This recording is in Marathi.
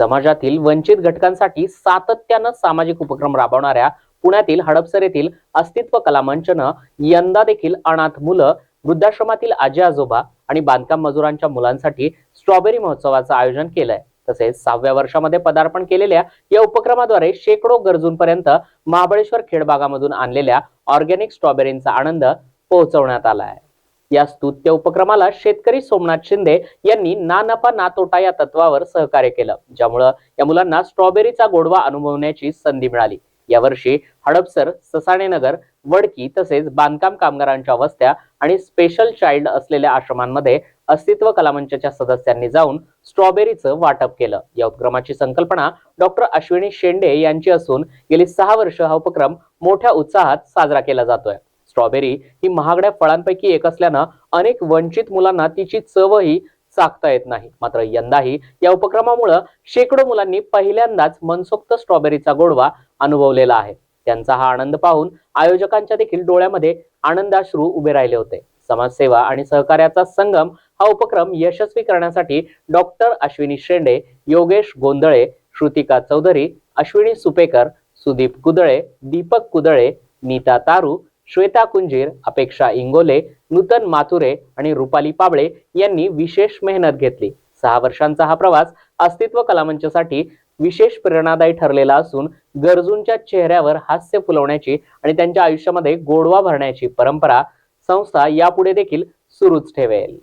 समाजातील वंचित घटकांसाठी सातत्यानं सामाजिक उपक्रम राबवणाऱ्या पुण्यातील हडपसर येथील अस्तित्व कला मंचनं यंदा देखील अनाथ मुलं वृद्धाश्रमातील आजी आजोबा आणि बांधकाम मजुरांच्या मुलांसाठी स्ट्रॉबेरी महोत्सवाचं आयोजन केलंय. तसेच सहाव्या वर्षामध्ये पदार्पण केलेल्या या उपक्रमाद्वारे शेकडो गरजूंपर्यंत महाबळेश्वर खेडबागामधून आणलेल्या ऑर्गॅनिक स्ट्रॉबेरींचा आनंद पोहोचवण्यात आला आहे या स्तुत्य उपक्रमाला शेतकरी सोमनाथ शिंदे यांनी ना नफा ना तोटा या तत्वावर सहकार्य केलं ज्यामुळं या मुलांना स्ट्रॉबेरीचा गोडवा अनुभवण्याची संधी मिळाली. यावर्षी हडपसर ससाणेनगर वडकी तसेच बांधकाम कामगारांच्या वस्त्या आणि स्पेशल चाइल्ड असलेल्या आश्रमांमध्ये अस्तित्व कलामंचच्या सदस्यांनी जाऊन स्ट्रॉबेरीचं वाटप केलं. या उपक्रमाची संकल्पना डॉक्टर अश्विनी शेंडे यांची असून गेली सहा वर्ष हा उपक्रम मोठ्या उत्साहात साजरा केला जातोय. स्ट्रॉबेरी ही महागड्या फळांपैकी एक असल्यानं अनेक वंचित मुलांना तिची चवही चाकता येत नाही. मात्र यंदाही या उपक्रमामुळं शेकडो मुलांनी पहिल्यांदाच मनसोक्त स्ट्रॉबेरीचा गोडवा अनुभवलेला आहे. त्यांचा हा आनंद पाहून आयोजकांच्या देखील डोळ्यामध्ये आनंदाश्रू उभे राहिले होते. समाजसेवा आणि सहकार्याचा संगम हा उपक्रम यशस्वी करण्यासाठी डॉक्टर अश्विनी शेंडे योगेश गोंधळे श्रुतिका चौधरी अश्विनी सुपेकर सुदीप कुदळे दीपक कुदळे नीता तारू श्वेता कुंजीर अपेक्षा इंगोले नूतन माथुरे आणि रुपाली पाबळे यांनी विशेष मेहनत घेतली. सहा वर्षांचा हा प्रवास अस्तित्व कलामंचसाठी विशेष प्रेरणादायी ठरलेला असून गरजूंच्या चेहऱ्यावर हास्य फुलवण्याची आणि त्यांच्या आयुष्यामध्ये गोडवा भरण्याची परंपरा संस्था यापुढे देखील सुरूच ठेवेल.